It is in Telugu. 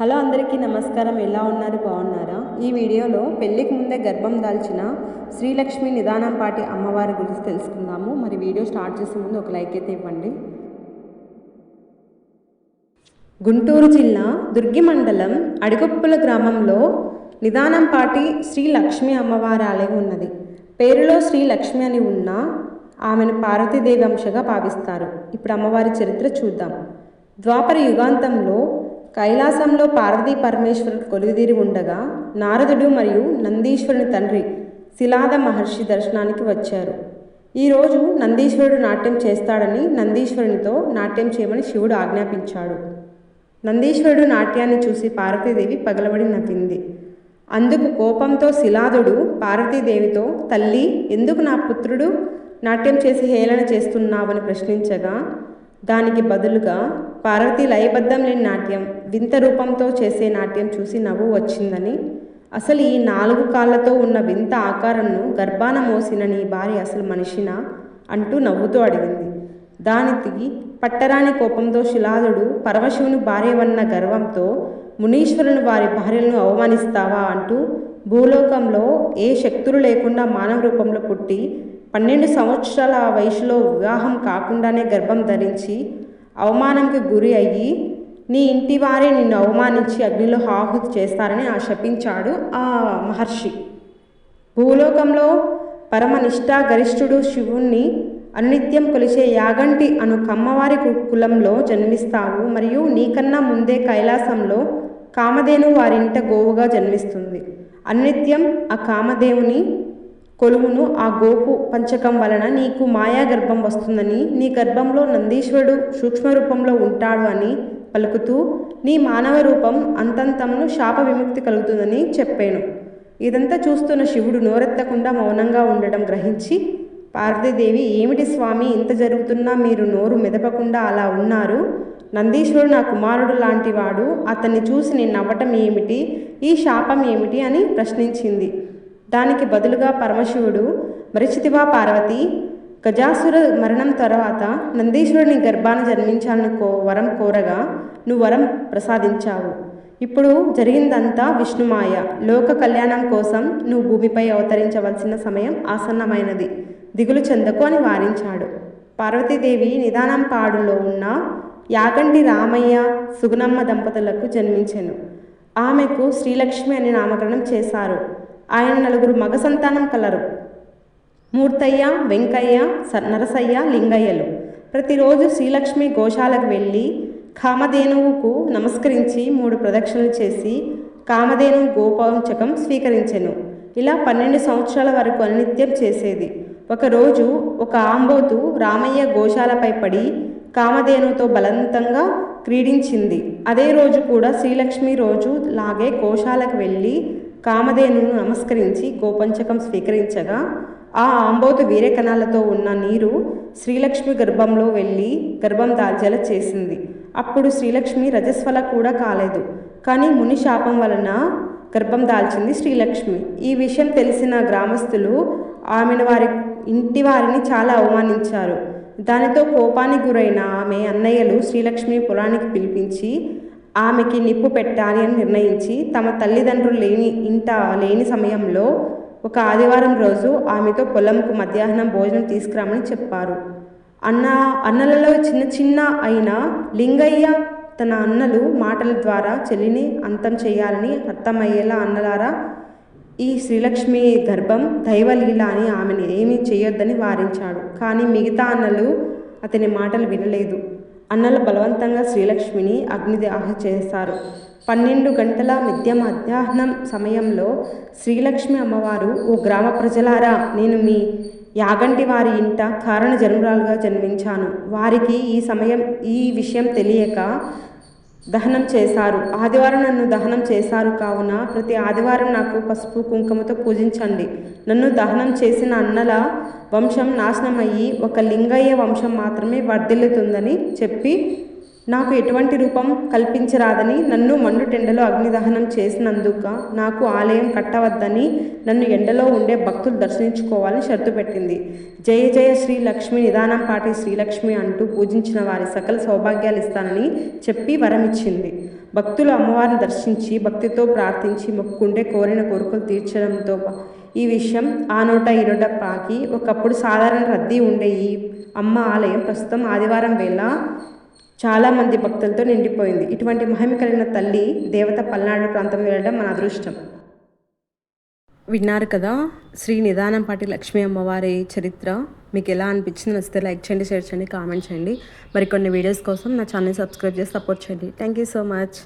హలో అందరికీ నమస్కారం. ఎలా ఉన్నారు? బాగున్నారా? ఈ వీడియోలో పెళ్ళికి ముందే గర్భం దాల్చిన శ్రీలక్ష్మి నిదానం పాటి అమ్మవారి గురించి తెలుసుకుందాము. మరి వీడియో స్టార్ట్ చేసే ముందు ఒక లైక్ అయితే ఇవ్వండి. గుంటూరు జిల్లా దుర్గి మండలం అడిగొప్పుల గ్రామంలో నిదానంపాటి శ్రీ లక్ష్మి అమ్మవారి ఆలయం ఉన్నది. పేరులో శ్రీ లక్ష్మి అని ఉన్న ఆమెను పార్వతీదేవి అంశగా భావిస్తారు. ఇప్పుడు అమ్మవారి చరిత్ర చూద్దాం. ద్వాపర యుగాంతంలో కైలాసంలో పార్వతీ పరమేశ్వరుడు కొలువుదీరి ఉండగా నారదుడు మరియు నందీశ్వరుని తండ్రి శిలాద మహర్షి దర్శనానికి వచ్చారు. ఈరోజు నందీశ్వరుడు నాట్యం చేస్తాడని నందీశ్వరునితో నాట్యం చేయమని శివుడు ఆజ్ఞాపించాడు. నందీశ్వరుడు నాట్యాన్ని చూసి పార్వతీదేవి పగలబడి నవ్వింది. అందుకు కోపంతో శిలాదుడు పార్వతీదేవితో తల్లి ఎందుకు నా పుత్రుడు నాట్యం చేసి హేళన చేస్తున్నావని ప్రశ్నించగా దానికి బదులుగా పార్వతి లయబద్ధం లేని నాట్యం వింత రూపంతో చేసే నాట్యం చూసి నవ్వు వచ్చిందని అసలు ఈ నాలుగు కాళ్ళతో ఉన్న వింత ఆకారంను గర్భాన మోసిన నీ భార్య అసలు మనిషినా? అంటూ నవ్వుతూ అడిగింది. దానికి పట్టరాని కోపంతో శిలాదుడు పరమశివుని భార్య వన్న గర్వంతో మునీశ్వరుని వారి భార్యలను అవమానిస్తావా? అంటూ భూలోకంలో ఏ శక్తులు లేకుండా మానవ రూపంలో పుట్టి పన్నెండు సంవత్సరాల వయసులో వివాహం కాకుండానే గర్భం ధరించి అవమానంకి గురి అయ్యి నీ ఇంటి వారే నిన్ను అవమానించి అగ్నిలో ఆహుతి చేస్తారని ఆ శపించాడు ఆ మహర్షి. భూలోకంలో పరమ నిష్ఠా గరిష్ఠుడు శివుణ్ణి అనునిత్యం కొలిచే యాగంటి అను కమ్మవారి కు- కులంలో జన్మిస్తావు మరియు నీకన్నా ముందే కైలాసంలో కామధేను వారింట గోవుగా జన్మిస్తుంది. అనునిత్యం ఆ కామదేవుని కొలువును ఆ గోపు పంచకం వలన నీకు మాయా గర్భం వస్తుందని నీ గర్భంలో నందీశ్వరుడు సూక్ష్మ రూపంలో ఉంటాడు అని పలుకుతూ నీ మానవ రూపం అంతంతమును శాప విముక్తి కలుగుతుందని చెప్పాను. ఇదంతా చూస్తున్న శివుడు నోరెత్తకుండా మౌనంగా ఉండడం గ్రహించి పార్వతీదేవి ఏమిటి స్వామి ఇంత జరుగుతున్నా మీరు నోరు మెదపకుండా అలా ఉన్నారు? నందీశ్వరుడు నా కుమారుడు లాంటివాడు అతన్ని చూసి నేను నవ్వటం ఏమిటి? ఈ శాపం ఏమిటి? అని ప్రశ్నించింది. దానికి బదులుగా పరమశివుడు మరిచితివా పార్వతి గజాసుర మరణం తర్వాత నందీశ్వరుని గర్భాన జన్మించాలని కో వరం కోరగా నువ్వు వరం ప్రసాదించావు. ఇప్పుడు జరిగిందంతా విష్ణుమాయ. లోక కళ్యాణం కోసం నువ్వు భూమిపై అవతరించవలసిన సమయం ఆసన్నమైనది. దిగులు చెందకు అని వారించాడు. పార్వతీదేవి నిదానం పాడులో ఉన్న యాగంటి రామయ్య సుగుణమ్మ దంపతులకు జన్మించెను. ఆమెకు శ్రీలక్ష్మి అని నామకరణం చేశారు. ఆయన నలుగురు మగ సంతానం కలరు. మూర్తయ్య వెంకయ్య స- నరసయ్య లింగయ్యలు. ప్రతిరోజు శ్రీలక్ష్మి గోశాలకు వెళ్ళి కామధేనువుకు నమస్కరించి మూడు ప్రదక్షిణలు చేసి కామధేను గోపంచకం స్వీకరించెను. ఇలా పన్నెండు సంవత్సరాల వరకు అనిత్యం చేసేది. ఒకరోజు ఒక ఆంబోతు రామయ్య గోశాలపై పడి కామధేనుతో బలవంతంగా క్రీడించింది. అదే రోజు కూడా శ్రీలక్ష్మి రోజు లాగే గోశాలకు వెళ్ళి కామధేనును నమస్కరించి గోపంచకం స్వీకరించగా ఆ ఆంబోతు వీరకణాలతో ఉన్న నీరు శ్రీలక్ష్మి గర్భంలో వెళ్ళి గర్భం దాల్చేల చేసింది. అప్పుడు శ్రీలక్ష్మి రజస్వల కూడా కాలేదు. కానీ ముని శాపం వలన గర్భం దాల్చింది శ్రీలక్ష్మి. ఈ విషయం తెలిసిన గ్రామస్తులు ఆమెను వారి ఇంటి వారిని చాలా అవమానించారు. దానితో కోపానికి గురైన ఆమె అన్నయ్యలు శ్రీలక్ష్మి పొలానికి పిలిపించి ఆమెకి నిప్పు పెట్టాలి అని నిర్ణయించి తమ తల్లిదండ్రులు లేని ఇంట లేని సమయంలో ఒక ఆదివారం రోజు ఆమెతో పొలంకు మధ్యాహ్నం భోజనం తీసుకురామని చెప్పారు. అన్న అన్నలలో చిన్న చిన్న అయిన లింగయ్య తన అన్నలు మాటల ద్వారా చెల్లిని అంతం చేయాలని అర్థమయ్యేలా అన్నలారా ఈ శ్రీలక్ష్మి గర్భం దైవలీల అని ఆమెను ఏమీ చేయొద్దని వారించాడు. కానీ మిగతా అన్నలు అతని మాటలు వినలేదు. అన్నలు బలవంతంగా శ్రీలక్ష్మిని అగ్నిదాహ చేశారు పన్నెండు గంటల మధ్య మధ్యాహ్నం సమయంలో శ్రీలక్ష్మి అమ్మవారు ఓ గ్రామ ప్రజలారా నేను మీ యాగంటి వారి ఇంట కారణ జన్మరాలుగా జన్మించాను. వారికి ఈ సమయం ఈ విషయం తెలియక దహనం చేశారు. ఆదివారం నన్ను దహనం చేశారు కావున ప్రతి ఆదివారం నాకు పసుపు కుంకుమతో పూజించండి. నన్ను దహనం చేసిన అన్నల వంశం నాశనమయ్యి ఒక లింగయ్య వంశం మాత్రమే వర్ధిల్లుతుందని చెప్పి నాకు ఎటువంటి రూపం కల్పించరాదని నన్ను మండుటెండలో అగ్నిదహనం చేసినందుక నాకు ఆలయం కట్టవద్దని నన్ను ఎండలో ఉండే భక్తులు దర్శించుకోవాలని షరతు పెట్టింది. జయ జయ శ్రీ లక్ష్మి నిదానం పాటి శ్రీలక్ష్మి అంటూ పూజించిన వారి సకల సౌభాగ్యాలు ఇస్తానని చెప్పి వరమిచ్చింది. భక్తులు అమ్మవారిని దర్శించి భక్తితో ప్రార్థించి మొక్కుకుంటే కోరిన కోరికలు తీర్చడంతో ఈ విషయం ఆ నోట ఈ నోట పాకి ఒకప్పుడు సాధారణ రద్దీ ఉండే ఈ అమ్మ ఆలయం ప్రస్తుతం ఆదివారం వేళ చాలామంది భక్తులతో నిండిపోయింది. ఇటువంటి మహిమ కలిగిన తల్లి దేవత పల్నాడు ప్రాంతం వెళ్ళడం మన అదృష్టం. విన్నారు కదా శ్రీ నిదానంపాటి లక్ష్మీ అమ్మవారి చరిత్ర. మీకు ఎలా అనిపించింది? నచ్చితే లైక్ చేయండి షేర్ చేయండి కామెంట్ చేయండి. మరికొన్ని వీడియోస్ కోసం నా ఛానల్ సబ్స్క్రైబ్ చేసి సపోర్ట్ చేయండి. Thank you so much.